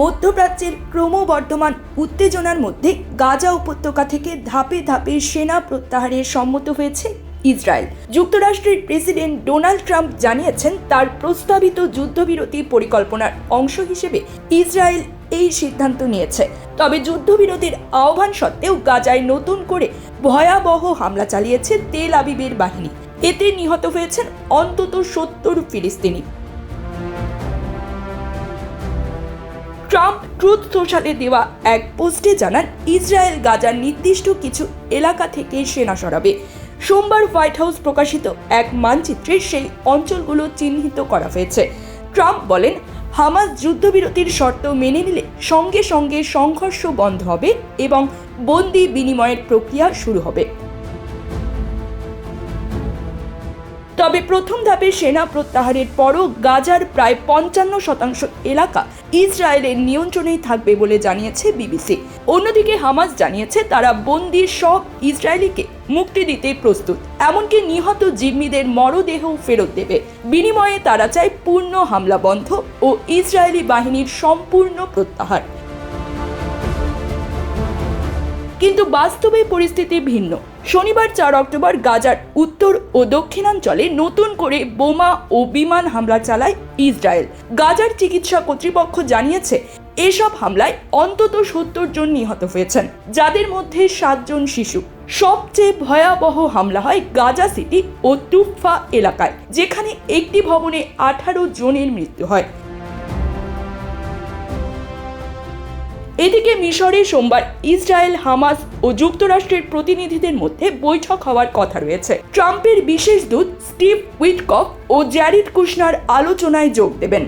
মধ্যপ্রাচ্যের ক্রমবর্ধমান উত্তেজনার মধ্যে গাজা উপত্যকা থেকে ধাপে ধাপে সেনা প্রত্যাহারের সম্মত হয়েছে ইসরায়েল। যুক্তরাষ্ট্রের প্রেসিডেন্ট ডোনাল্ড ট্রাম্প জানিয়েছেন, তার প্রস্তাবিত যুদ্ধবিরতি পরিকল্পনার অংশ হিসেবে ইসরায়েল এই সিদ্ধান্ত নিয়েছে। তবে যুদ্ধবিরতির আহ্বান সত্ত্বেও গাজায় নতুন করে ভয়াবহ হামলা চালিয়েছে তেল আবিবের বাহিনী। এতে নিহত হয়েছেন অন্তত সত্তর ফিলিস্তিনি। ট্রাম্প ট্রুথ সোশ্যালে দেওয়া এক পোস্টে জানান, ইসরায়েল গাজার নির্দিষ্ট কিছু এলাকা থেকে সেনা সরাবে। সোমবার হোয়াইট হাউস প্রকাশিত এক মানচিত্রে সেই অঞ্চলগুলো চিহ্নিত করা হয়েছে। ট্রাম্প বলেন, হামাস যুদ্ধবিরতির শর্ত মেনে নিলে সঙ্গে সঙ্গে সংঘর্ষ বন্ধ হবে এবং বন্দি বিনিময়ের প্রক্রিয়া শুরু হবে। তবে প্রথম ধাপে সেনা প্রত্যাহারের পরও গাজার প্রায় পঞ্চান্ন শতাংশ এলাকা ইসরায়েলের নিয়ন্ত্রণেই থাকবে বলে জানিয়েছে বিবিসি। অন্যদিকে হামাস জানিয়েছে তারা বন্দি সব ইসরায়েলিকে মুক্তি দিতে প্রস্তুত। এমনকি নিহত জিম্মিদের মরদেহও ফেরত দেবে। বিনিময়ে তারা চায় পূর্ণ হামলা বন্ধ ও ইসরায়েলি বাহিনীর সম্পূর্ণ প্রত্যাহার। কিন্তু বাস্তবে পরিস্থিতি ভিন্ন। শনিবার চার অক্টোবর গাজার উত্তর ও দক্ষিণাঞ্চলে নতুন করে বোমা ও বিমান হামলা চালায় ইসরায়েল। গাজার চিকিৎসা কর্তৃপক্ষ জানিয়েছে, এসব হামলায় অন্তত সত্তর জন নিহত হয়েছেন, যাদের মধ্যে সাতজন শিশু। সবচেয়ে ভয়াবহ হামলা হয় গাজা সিটি ও তুফা এলাকায়, যেখানে একটি ভবনে আঠারো জনের মৃত্যু হয়। এদিকে মিশরে সোমবার ইসরায়েল, হামাস ও যুক্তরাষ্ট্রের প্রতিনিধিদের মধ্যে বৈঠক হওয়ার কথা রয়েছে। ট্রাম্পের বিশেষ দূত স্টিভ উইটকক ও জ্যারিড কুশনার আলোচনায় যোগ দেবেন।